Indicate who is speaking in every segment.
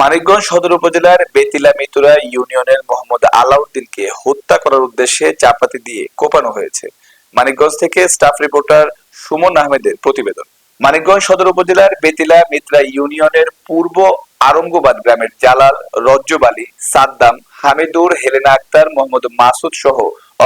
Speaker 1: মানিকগঞ্জ সদর উপজেলার বেতিলা মিতুরা ইউনিয়নের মোহাম্মদ আলাউদ্দিনকে হত্যা করার উদ্দেশ্যে চাপাতি দিয়ে কোপানো হয়েছে। মানিকগঞ্জ থেকে স্টাফ রিপোর্টার সুমন আহমেদের প্রতিবেদন। মানিকগঞ্জ সদর উপজেলার বেতিলা মিত্রা ইউনিয়নের পূর্ব আরঙ্গবাদ গ্রামের জালাল, রজ্জব আলী, সাদ্দাম, হামিদুর, হেলেনা আক্তার, মোহাম্মদ মাসুদ সহ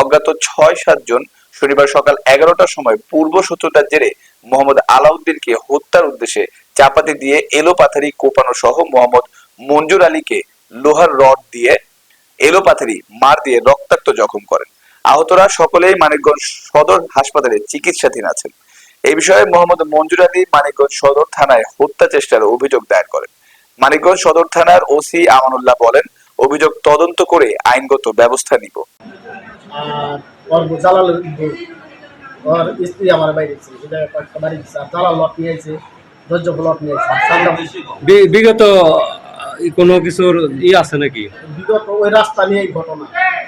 Speaker 1: অজ্ঞাত ছয় সাতজন শনিবার সকাল এগারোটার সময় পূর্ব শত্রুতার জেরে মোহাম্মদ আলাউদ্দিনকে হত্যার উদ্দেশ্যে চাপাতি দিয়ে এলোপাথারি কোপানো সহ মোহাম্মদ মঞ্জুর আলীকে লোহার রড দিয়ে এলোপাথারি মার দিয়ে রক্তাক্ত জখম করেন। আহতরা সকলেই মানিকগঞ্জ সদর হাসপাতালে চিকিৎসাধীন আছেন। এই বিষয়ে মোহাম্মদ মঞ্জুর আলী মানিকগঞ্জ সদর থানায় হত্যা চেষ্টার অভিযোগ দায়ের করেন। মানিকগঞ্জ সদর থানার ওসি আমানুল্লাহ বলেন অভিযোগ তদন্ত করে আইনগত ব্যবস্থা নিব।
Speaker 2: ওর জালাল বউ, ওর স্ত্রী আমার বাইরে ছিল সেটা কয়েকটা বাড়ি দিচ্ছে আর জালাল লট নিয়ে ধৈর্য লট নিয়ে আইছে। সামনে
Speaker 3: বি- বিগত কোনো কিছুর ই আছে নাকি?
Speaker 2: বিগত ওই রাস্তা নিয়ে এই ঘটনা।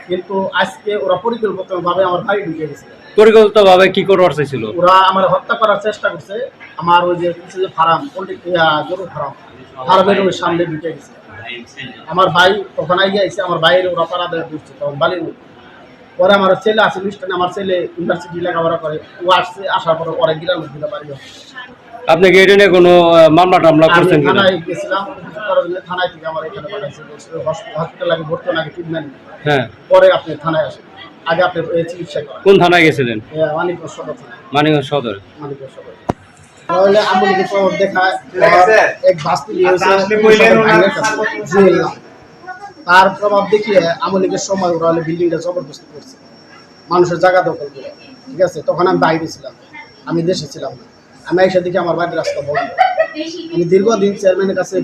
Speaker 2: কিন্তু আজকে ওরা পরিকল্পিতভাবে আমার ভাই ঢুকে গেছে
Speaker 3: পরিকল্পিতভাবে কি করার চাইছিল?
Speaker 2: ওরা আমার হত্যা করার চেষ্টা করছে। আমার ওই যে কিছু যে ফার্ম পোল্ট্রি গরু ফার্ম ফার্মের ওই সামনে ঢুকে গেছে আমার ভাই তখন আগে আইসে আমার ভাইয়ের ওরা পাড়া দেওয়া দিচ্ছে তখন বালির মধ্যে। পরে আমার ছেলে আছে মিষ্টানে আমার ছেলে ইউনিভার্সিটি লেখাপড়া করে। ও আসছে আসার পরে পরে দিকে বাড়ি আসছে।
Speaker 3: আপনি কি এটা নিয়ে কোনো মামলা টামলা করছেন কিনা?
Speaker 2: গেছিলাম করার জন্য থানায় থেকে আমার এখানে পাঠাইছে হসপিটাল আগে ভর্তি আগে ট্রিটমেন্ট
Speaker 3: হ্যাঁ।
Speaker 2: পরে আপনি থানায় আসেন। আগে আপনি চিকিৎসা করেন।
Speaker 3: কোন থানায় গেছিলেন?
Speaker 2: সদর
Speaker 3: মানিকগঞ্জ সদর।
Speaker 2: তাহলে এক বাস্তি নাম। তার প্রভাব দেখিয়ে আমলিকের সময় ওরা হলে বিল্ডিংটা জবরদস্তি করছে। মানুষের জায়গা দখল করে। ঠিক আছে? তখন আমি বাইরে ছিলাম। আমি দেশে ছিলাম না। আমি এসে দেখি আমার বাড়ির রাস্তা বন্ধ। আমি দীর্ঘদিন চেয়ারম্যানের কাছে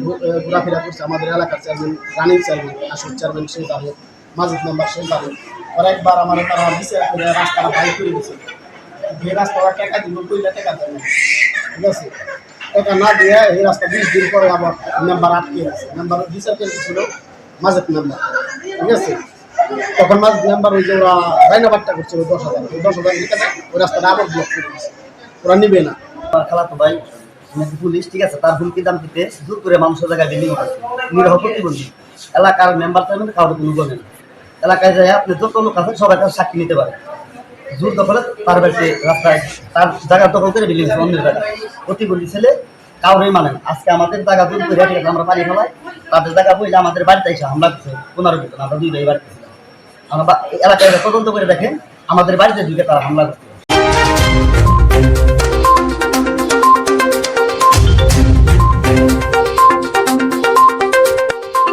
Speaker 2: ঘোরাফেরা করছি। আমাদের এলাকার চেয়ারম্যান রানিং চেয়ারম্যান আসল চেয়ারম্যান সে জানে মাজিদ মেম্বার জানে আর একবার আমার তারা বিচার করে রাস্তাটা বাইর করে দিয়েছে। যে রাস্তাটা টাকা দিব কইলে টাকা না। ঠিক আছে? টাকা না দিয়ে এই রাস্তা বিশ দিন পরে আবার মেম্বার আটকে আছে মেম্বার বিচার করে ছিল মাজিদ মেম্বার ঠিক আছে? তখন মাজিদ মেম্বার ওই যে ওরা রাইনাবাট্টা করছে ওই দশ হাজার। ওই দশ হাজার ওই রাস্তাটা আবার ব্লক করে দিয়েছে। ওরা নিবে না।
Speaker 4: আমার খালাতো ভাই নাকি পুলিশ ঠিক আছে, তার হুমকি দামটিতে দূর করে মানুষের জায়গায় বিল্ডিং উঠাচ্ছে নিরহ প্রতিবন্ধী। এলাকার মেম্বার চাইবেন কারোর কোনো বলেন এলাকায় যায় আপনি যত লোক আছেন সবাই তার সাক্ষী নিতে পারে। জোর দখলে তার বাড়িতে রাস্তায় তার জায়গা দখল করে বিল্ডিং অন্যের জায়গা প্রতিবন্ধী ছেলে কাউরেই মানেন আজকে আমাদের জায়গা দূর করে ঠিক আছে আমরা পানি ফেলাই তাদের জায়গা বইলে আমাদের বাড়িতে এসে হামলা করছে পুনরাবৃত্ত আমরা দুই বাড়িতে আমরা এলাকায় তদন্ত করে দেখেন, আমাদের বাড়িতে ঢুকে তারা হামলা করছে।